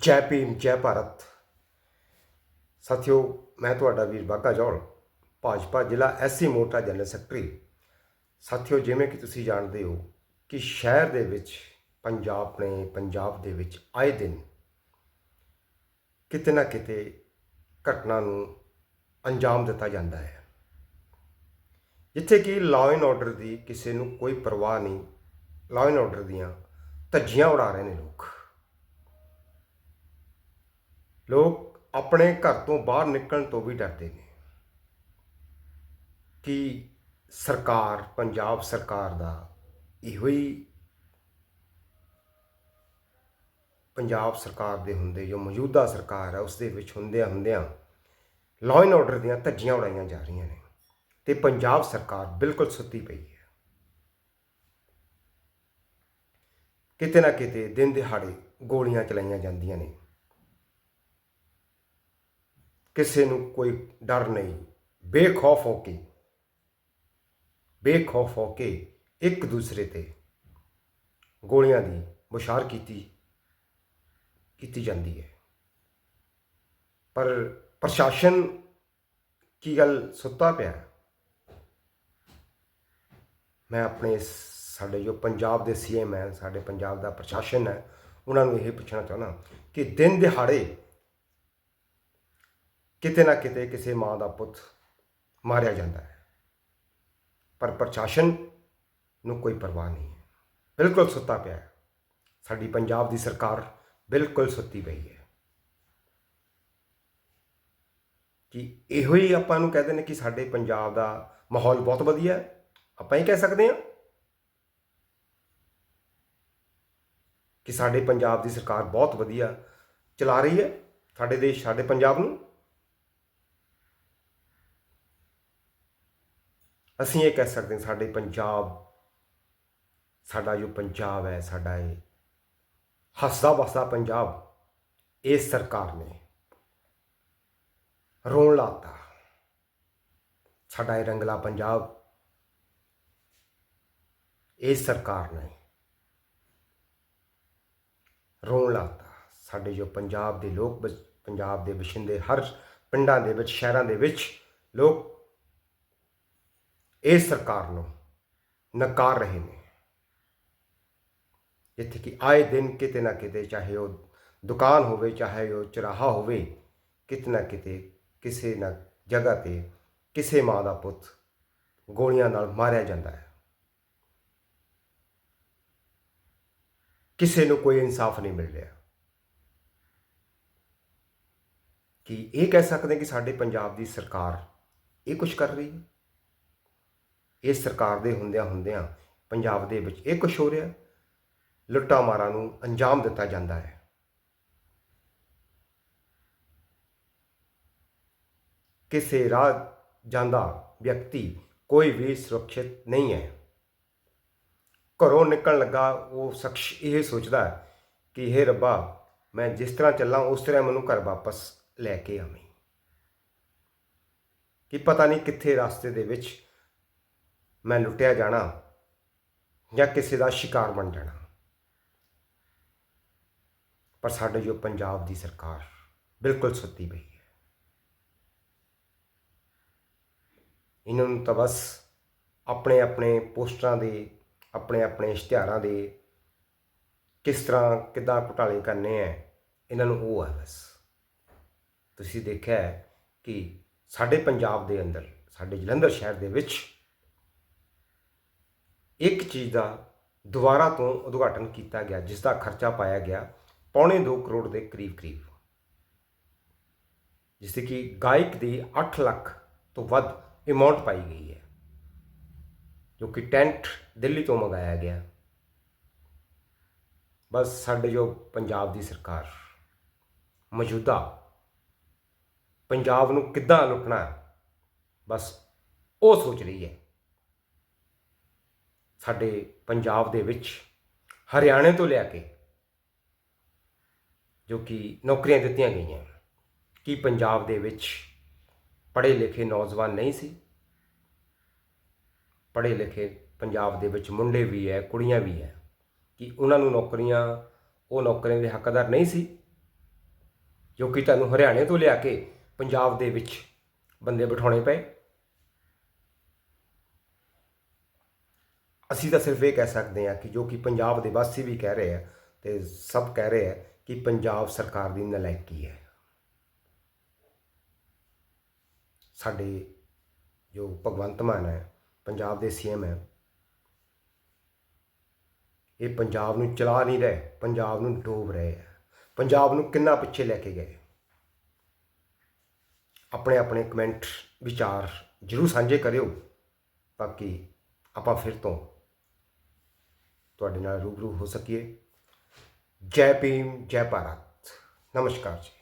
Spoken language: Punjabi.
ਜੈ ਭੀਮ, ਜੈ ਭਾਰਤ। ਸਾਥਿਓ, ਮੈਂ ਤੁਹਾਡਾ ਵੀਰ ਬਾਗਾ ਜੌਲ ਭਾਜਪਾ ਜ਼ਿਲ੍ਹਾ ਐਸਸੀ ਮੋਰਚਾ ਜਨਰਲ ਸੈਕਟਰੀ। ਸਾਥਿਓ, ਜਿਵੇਂ ਕਿ ਤੁਸੀਂ ਜਾਣਦੇ ਹੋ ਕਿ ਸ਼ਹਿਰ ਦੇ ਵਿੱਚ ਪੰਜਾਬ ਨੇ ਪੰਜਾਬ ਦੇ ਵਿੱਚ ਆਏ ਦਿਨ ਕਿਤੇ ਨਾ ਕਿਤੇ ਘਟਨਾ ਨੂੰ ਅੰਜਾਮ ਦਿੱਤਾ ਜਾਂਦਾ ਹੈ। ਜਿੱਥੇ ਕਿ ਲਾਅ ਐਂਡ ਆਰਡਰ ਦੀ ਕਿਸੇ ਨੂੰ ਕੋਈ ਪਰਵਾਹ ਨਹੀਂ ਲਾਅ ਐਂਡ ਆਰਡਰ ਦੀਆਂ ਧੱਜੀਆਂ ਉਡਾ ਰਹੇ ਨੇ ਲੋਕ। ਲੋਕ ਆਪਣੇ ਘਰ ਤੋਂ ਬਾਹਰ ਨਿਕਲਣ ਤੋਂ ਵੀ ਡਰਦੇ ਨੇ। ਕਿ ਸਰਕਾਰ, ਪੰਜਾਬ ਸਰਕਾਰ ਦਾ ਇਹੋ ਹੀ ਪੰਜਾਬ ਸਰਕਾਰ ਦੇ ਹੁੰਦੇ, ਜੋ ਮੌਜੂਦਾ ਸਰਕਾਰ ਹੈ ਉਸ ਦੇ ਵਿੱਚ ਹੁੰਦਿਆਂ ਹੁੰਦਿਆਂ ਲਾਅ ਐਂਡ ਆਰਡਰ ਦੀਆਂ ਧੱਜੀਆਂ ਉਡਾਈਆਂ ਜਾ ਰਹੀਆਂ ਨੇ ਤੇ ਪੰਜਾਬ ਸਰਕਾਰ ਬਿਲਕੁਲ ਸੁੱਤੀ ਪਈ ਹੈ। ਕਿਤੇ ਨਾ ਕਿਤੇ ਦਿਨ ਦਿਹਾੜੇ ਗੋਲੀਆਂ ਚਲਾਈਆਂ ਜਾਂਦੀਆਂ ਨੇ। ਕਿਸੇ ਨੂੰ ਕੋਈ ਡਰ ਨਹੀਂ। ਬੇਖੌਫ ਹੋ ਕੇ, ਬੇਖੌਫ ਹੋ ਕੇ ਇੱਕ ਦੂਸਰੇ ਤੇ ਗੋਲੀਆਂ ਦੀ ਮੁਸ਼ਾਰ ਕੀਤੀ ਕੀਤੀ ਜਾਂਦੀ ਹੈ। ਪਰ ਪ੍ਰਸ਼ਾਸਨ ਕੀ ਗੱਲ ਸੁੱਤਾ ਪਿਆ? ਮੈਂ ਆਪਣੇ ਸਾਡੇ ਜੋ ਪੰਜਾਬ ਦੇ ਸੀਐਮ ਹੈ, ਸਾਡੇ ਪੰਜਾਬ ਦਾ ਪ੍ਰਸ਼ਾਸਨ ਹੈ, ਉਹਨਾਂ ਨੂੰ ਇਹ ਪੁੱਛਣਾ ਚਾਹੁੰਦਾ ਕਿ ਦਿਨ ਦਿਹਾੜੇ ਕਿਤੇ ਨਾ ਕਿਤੇ ਕਿਸੇ ਮਾਂ ਦਾ ਪੁੱਤ ਮਾਰਿਆ ਜਾਂਦਾ ਹੈ। ਪਰ ਪ੍ਰਸ਼ਾਸਨ ਨੂੰ ਕੋਈ ਪਰਵਾਹ ਨਹੀਂ ਹੈ। ਬਿਲਕੁਲ ਸੁੱਤਾ ਪਿਆ ਹੈ। ਸਾਡੀ ਪੰਜਾਬ ਦੀ ਸਰਕਾਰ ਬਿਲਕੁਲ ਸੁੱਤੀ ਪਈ ਹੈ। ਕਿ ਇਹੋ ਹੀ ਆਪਾਂ ਨੂੰ ਕਹਿੰਦੇ ਨੇ ਕਿ ਸਾਡੇ ਪੰਜਾਬ ਦਾ ਮਾਹੌਲ ਬਹੁਤ ਵਧੀਆ ਹੈ। ਆਪਾਂ ਹੀ ਕਹਿ ਸਕਦੇ ਹਾਂ ਕਿ ਸਾਡੇ ਪੰਜਾਬ ਦੀ ਸਰਕਾਰ ਬਹੁਤ ਵਧੀਆ ਚਲਾ ਰਹੀ ਹੈ। ਸਾਡੇ ਦੇਸ਼, ਸਾਡੇ ਪੰਜਾਬ ਨੂੰ ਅਸੀਂ ਇਹ ਕਹਿ ਸਕਦੇ ਹਾਂ, ਸਾਡੇ ਪੰਜਾਬ, ਸਾਡਾ ਜੋ ਪੰਜਾਬ ਹੈ, ਸਾਡਾ ਇਹ ਹੱਸਦਾ ਵਸਦਾ ਪੰਜਾਬ ਇਸ ਸਰਕਾਰ ਨੇ ਰੋਣ ਲਾਤਾ। ਸਾਡਾ ਇਹ ਰੰਗਲਾ ਪੰਜਾਬ ਇਸ ਸਰਕਾਰ ਨੇ ਰੋਣ ਲਾਤਾ। ਸਾਡੇ ਜੋ ਪੰਜਾਬ ਦੇ ਲੋਕ ਵਸ- ਪੰਜਾਬ ਦੇ ਵਸਿੰਦੇ ਹਰ ਪਿੰਡਾਂ ਦੇ ਵਿੱਚ, ਸ਼ਹਿਰਾਂ ਦੇ ਵਿੱਚ ਲੋਕ ਇਹ ਸਰਕਾਰ ਨੂੰ ਨਕਾਰ ਰਹੇ ਨੇ। ਜਿੱਥੇ ਕਿ ਆਏ ਦਿਨ ਕਿਤੇ ਨਾ ਕਿਤੇ ਚਾਹੇ ਉਹ ਦੁਕਾਨ ਹੋਵੇ, ਚਾਹੇ ਉਹ ਚਰਾਹਾ ਹੋਵੇ, ਕਿਤੇ ਨਾ ਕਿਤੇ ਕਿਸੇ ਨਾ ਜਗ੍ਹਾ ਤੇ ਕਿਸੇ ਮਾਂ ਦਾ ਪੁੱਤ ਗੋਲੀਆਂ ਨਾਲ ਮਾਰਿਆ ਜਾਂਦਾ ਹੈ। ਕਿਸੇ ਨੂੰ ਕੋਈ ਇਨਸਾਫ ਨਹੀਂ ਮਿਲ ਰਿਹਾ। ਕਿ ਇਹ ਕਹਿ ਸਕਦੇ ਕਿ ਸਾਡੇ ਪੰਜਾਬ ਦੀ ਸਰਕਾਰ ਇਹ ਕੁਝ ਕਰ ਰਹੀ ਹੈ? ਇਹ ਸਰਕਾਰ ਦੇ ਹੁੰਦਿਆਂ ਹੁੰਦਿਆਂ ਪੰਜਾਬ ਦੇ ਵਿੱਚ ਇਹ ਕੁਛ ਹੋ ਰਿਹਾ ਲੁੱਟਾਂ ਮਾਰਾਂ ਨੂੰ ਅੰਜਾਮ ਦਿੱਤਾ ਜਾਂਦਾ ਹੈ। ਕਿਸੇ ਰਾਹ ਜਾਂਦਾ ਵਿਅਕਤੀ ਕੋਈ ਵੀ ਸੁਰੱਖਿਅਤ ਨਹੀਂ ਹੈ। ਘਰੋਂ ਨਿਕਲਣ ਲੱਗਾ ਉਹ ਸ਼ਖਸ ਇਹ ਸੋਚਦਾ ਹੈ ਕਿ ਇਹ ਰੱਬਾ, ਮੈਂ ਜਿਸ ਤਰ੍ਹਾਂ ਚੱਲਾਂ, ਉਸ ਤਰ੍ਹਾਂ ਮੈਨੂੰ ਘਰ ਵਾਪਸ ਲੈ ਕੇ ਆਵੇਂ। ਕਿ ਪਤਾ ਨਹੀਂ ਕਿੱਥੇ ਰਸਤੇ ਦੇ ਵਿੱਚ ਮੈਂ ਲੁੱਟਿਆ ਜਾਣਾ ਜਾਂ ਕਿਸੇ ਦਾ ਸ਼ਿਕਾਰ ਬਣ ਜਾਣਾ। ਪਰ ਸਾਡੇ ਜੋ ਪੰਜਾਬ ਦੀ ਸਰਕਾਰ ਬਿਲਕੁਲ ਸੁੱਤੀ ਪਈ ਹੈ। ਇਹਨਾਂ ਨੂੰ ਤਾਂ ਬਸ ਆਪਣੇ ਆਪਣੇ ਪੋਸਟਰਾਂ ਦੇ ਆਪਣੇ ਆਪਣੇ ਇਸ਼ਤਿਹਾਰਾਂ ਦੇ ਕਿਸ ਤਰ੍ਹਾਂ ਕਿੱਦਾਂ ਘੁਟਾਲੇ ਕਰਨੇ ਹੈ, ਇਹਨਾਂ ਨੂੰ ਉਹ ਹੈ ਬਸ। ਤੁਸੀਂ ਦੇਖਿਆ ਕਿ ਸਾਡੇ ਪੰਜਾਬ ਦੇ ਅੰਦਰ, ਸਾਡੇ ਜਲੰਧਰ ਸ਼ਹਿਰ ਦੇ ਵਿੱਚ ਇੱਕ ਚੀਜ਼ ਦਾ ਦੁਬਾਰਾ ਤੋਂ ਉਦਘਾਟਨ ਕੀਤਾ ਗਿਆ, ਜਿਸ ਦਾ ਖਰਚਾ ਪਾਇਆ ਗਿਆ ਪੌਣੇ 2 ਕਰੋੜ ਦੇ ਕਰੀਬ ਕਰੀਬ। ਜਿਸ 'ਤੇ ਕਿ ਗਾਇਕ ਦੀ 8 ਲੱਖ ਤੋਂ ਵੱਧ ਅਮਾਉਂਟ ਪਾਈ ਗਈ ਹੈ, ਜੋ ਕਿ ਟੈਂਟ ਦਿੱਲੀ ਤੋਂ ਮੰਗਾਇਆ ਗਿਆ। ਬਸ ਸਾਡੇ ਜੋ ਪੰਜਾਬ ਦੀ ਸਰਕਾਰ ਮੌਜੂਦਾ ਪੰਜਾਬ ਨੂੰ ਕਿੱਦਾਂ ਲੁੱਟਣਾ, ਬਸ ਉਹ ਸੋਚ ਰਹੀ ਹੈ। ਸਾਡੇ ਪੰਜਾਬ ਦੇ ਵਿੱਚ ਹਰਿਆਣੇ ਤੋਂ ਲਿਆ ਕੇ ਜੋ ਕਿ ਨੌਕਰੀਆਂ ਦਿੱਤੀਆਂ ਗਈਆਂ। ਕਿ ਪੰਜਾਬ ਦੇ ਵਿੱਚ ਪੜ੍ਹੇ ਲਿਖੇ ਨੌਜਵਾਨ ਨਹੀਂ ਸੀ? ਪੜ੍ਹੇ ਲਿਖੇ ਪੰਜਾਬ ਦੇ ਵਿੱਚ ਮੁੰਡੇ ਵੀ ਹੈ, ਕੁੜੀਆਂ ਵੀ ਹੈ। ਕਿ ਉਹਨਾਂ ਨੂੰ ਨੌਕਰੀਆਂ, ਉਹ ਨੌਕਰੀਆਂ ਦੇ ਹੱਕਦਾਰ ਨਹੀਂ ਸੀ? ਜੋ ਕਿ ਤੁਹਾਨੂੰ ਹਰਿਆਣੇ ਤੋਂ ਲਿਆ ਕੇ ਪੰਜਾਬ ਦੇ ਵਿੱਚ ਬੰਦੇ ਬਿਠਾਉਣੇ ਪਏ। ਅਸੀਂ ਤਾਂ ਸਿਰਫ ਇਹ ਕਹਿ ਸਕਦੇ ਹਾਂ ਕਿ ਜੋ ਕਿ ਪੰਜਾਬ ਦੇ ਵਾਸੀ ਵੀ ਕਹਿ ਰਹੇ ਆ ਤੇ ਸਭ ਕਹਿ ਰਹੇ ਆ ਕਿ ਪੰਜਾਬ ਸਰਕਾਰ ਦੀ ਨਲਾਇਕੀ ਹੈ। ਸਾਡੇ ਜੋ ਭਗਵੰਤ ਮਾਨ ਹੈ, ਪੰਜਾਬ ਦੇ ਸੀਐਮ ਹੈ, ਇਹ ਪੰਜਾਬ ਨੂੰ ਚਲਾ ਨਹੀਂ ਰਹੇ, ਪੰਜਾਬ ਨੂੰ ਡੋਬ ਰਹੇ ਆ। ਪੰਜਾਬ ਨੂੰ ਕਿੰਨਾ ਪਿੱਛੇ ਲੈ ਕੇ ਗਏ? ਆਪਣੇ ਆਪਣੇ ਕਮੈਂਟ, ਵਿਚਾਰ ਜਰੂਰ ਸਾਂਝੇ ਕਰਿਓ, ਬਾਕੀ ਆਪਾਂ ਫਿਰ ਤੋਂ ਤੁਹਾਡੇ ਨਾਲ ਰੂਬਰੂ ਹੋ ਸਕੀਏ। ਜੈ ਭੀਮ ਜੈ ਭਾਰਤ। ਨਮਸਕਾਰ ਜੀ।